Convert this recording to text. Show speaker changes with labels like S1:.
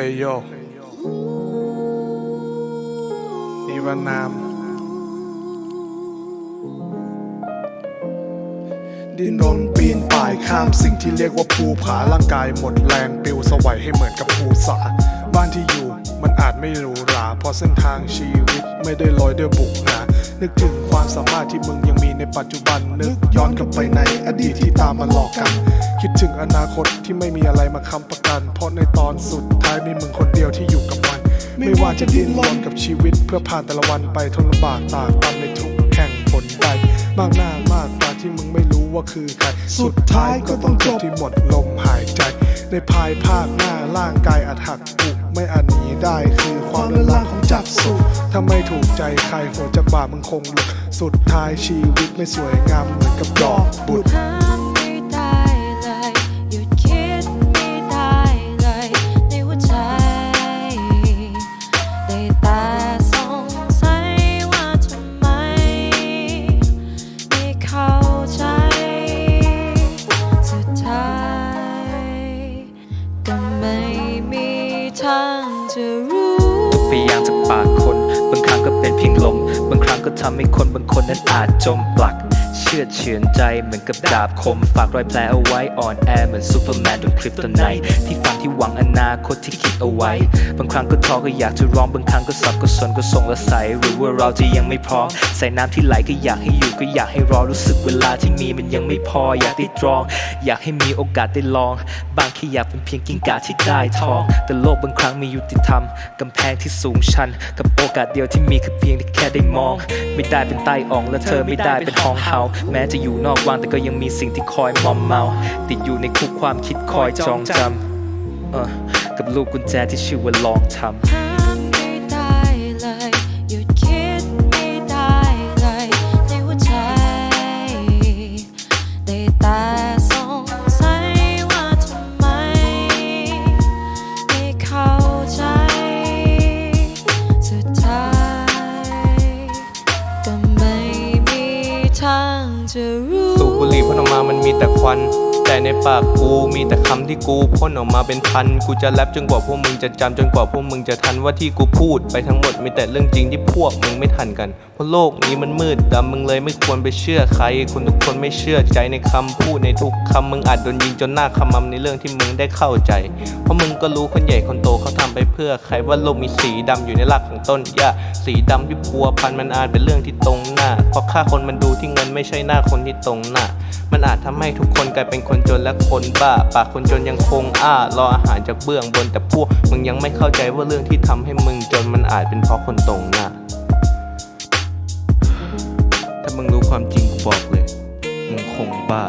S1: ฮ้ยโยนิรนามดินรนปีนป่ายข้ามสิ่งที่เรียกว่าภูผาร่างกายหมดแรงปิวสวัยให้เหมือนกับภูสา บ้านที่อยู่มันอาจไม่หรูหราเพราะเส้นทางชีวิตไม่ได้ลอยด้วยบุกหนา นึกถึงความสามารถที่มึงยังมีในปัจจุบัน นึกย้อนกลับไปในอดีตที่ตามมาหลอกกัน คิดถึงอนาคตที่ไม่มีอะไรมาค้ำประกัน เพราะในตอนสุดท้ายมีมึงคนเดียวที่อยู่กับมัน ไม่ว่าจะดิ้นรนกับชีวิต เพื่อผ่านแต่ละวันไปทนลำบากตากตำในทุกแข่งผลใดมากหน้ามากตาที่มึงไม่รู้ว่าคือใครสุดท้ายก็ต้องจบที่หมดลมหายใจ ในภายภาคหน้าร่างกายอาจหักปุไม่อาจหนี ได้คือความลือนลางของจักสุถ้าไม่ถูกใจใครหัวจากบามึงคงหลุดสุดท้ายชีวิตไม่สวยงามเหมือนกับดอกบุตร
S2: ห้าไม่ได้เลยหยุดคิดไม่ได้เลยในหัวใจได้แต่สง สัยาทำไมไม่เข้าใจสุดท้ายก็ไม่มีทางจะ
S3: ปยางจากปากคน บางครั้งก็เป็นเพียงลม บางครั้งก็ทำให้คนบางคนนั้นอาจจมปลัก เชื่อเฉือนใจเหมือนกับดาบคม ฝากรอยแผลเอาไว้อ่อนแอเหมือนซูเปอร์แมนโดนคริปตไนท์ที่ฟังที่หวังอนาคตที่คิดเอาไว้ บางครั้งก็ท้อก็อยากจะร้อง บางครั้งก็สับก็สนก็ส่งละใสหรือว่าเราจะยังไม่พร้อมใส่น้ำที่ไหลก็อยากให้อยู่ก็อยากให้รอรู้สึกเวลาที่มีมันยังไม่พออยากได้ตรอง อยากให้มีโอกาสได้ลองบาง ค่อยากเป็นเพียงกิ้งก่าที่ได้ทอง แต่โลกบางครั้งมียุติธรรม กำแพงที่สูงชัน กับโอกาสเดียวที่มีคือเพียงที่แค่ได้มอง ไม่ได้เป็นใต้อ่องและเธอไม่ได้เป็นห้องเฮาแม้จะอยู่นอกวังแต่ก็ยังมีสิ่งที่คอยมอมเมา ติดอยู่ในคุกความคิดคอยจองจำกับลูกกุญแจที่ชื่อว่าลองทำ
S4: สูบบุหรี่พ่นออกมามันมีแต่ควัน แต่ในปากกูมีแต่คำที่กูพ่นออกมาเป็นพัน กูจะแรปจนกว่าพวกมึงจะจำจนกว่าพวกมึงจะทันว่าที่กูพูดไปทั้งหมดมีแต่เรื่องจริงที่พวกมึงไม่ทันกัน เพราะโลกนี้มันมืดดำมึงเลยไม่ควรไปเชื่อใครคนทุกคนไม่เชื่อใจในคำพูดในทุกคำมึงอาจโดนยิงจนหน้าขมำในเรื่องที่มึงได้เข้าใจ เพราะมึงก็รู้คนใหญ่คนโตเขาทำไปเพื่อใครว่าโลกมีสีดำอยู่ในรากของต้นหญ้าสีดำที่พัวพันมันอาจเป็นเรื่องที่ตรงหน้าเพราะค่าคนมันดูที่เงินไม่ใช่หน้าคนที่ตรงหน้า มันอาจทำให้ทุกคนกลายเป็นคนจนและคนบ้า ปากคนจนยังคงอ้ารออาหารจากเบื้องบนแต่พวกมึงยังไม่เข้าใจว่าเรื่องที่ทำให้มึงจนมันอาจเป็นเพราะคนตรงหน้าถ้ามึงรู้ความจริงกูบอกเลย มึงคงบ้า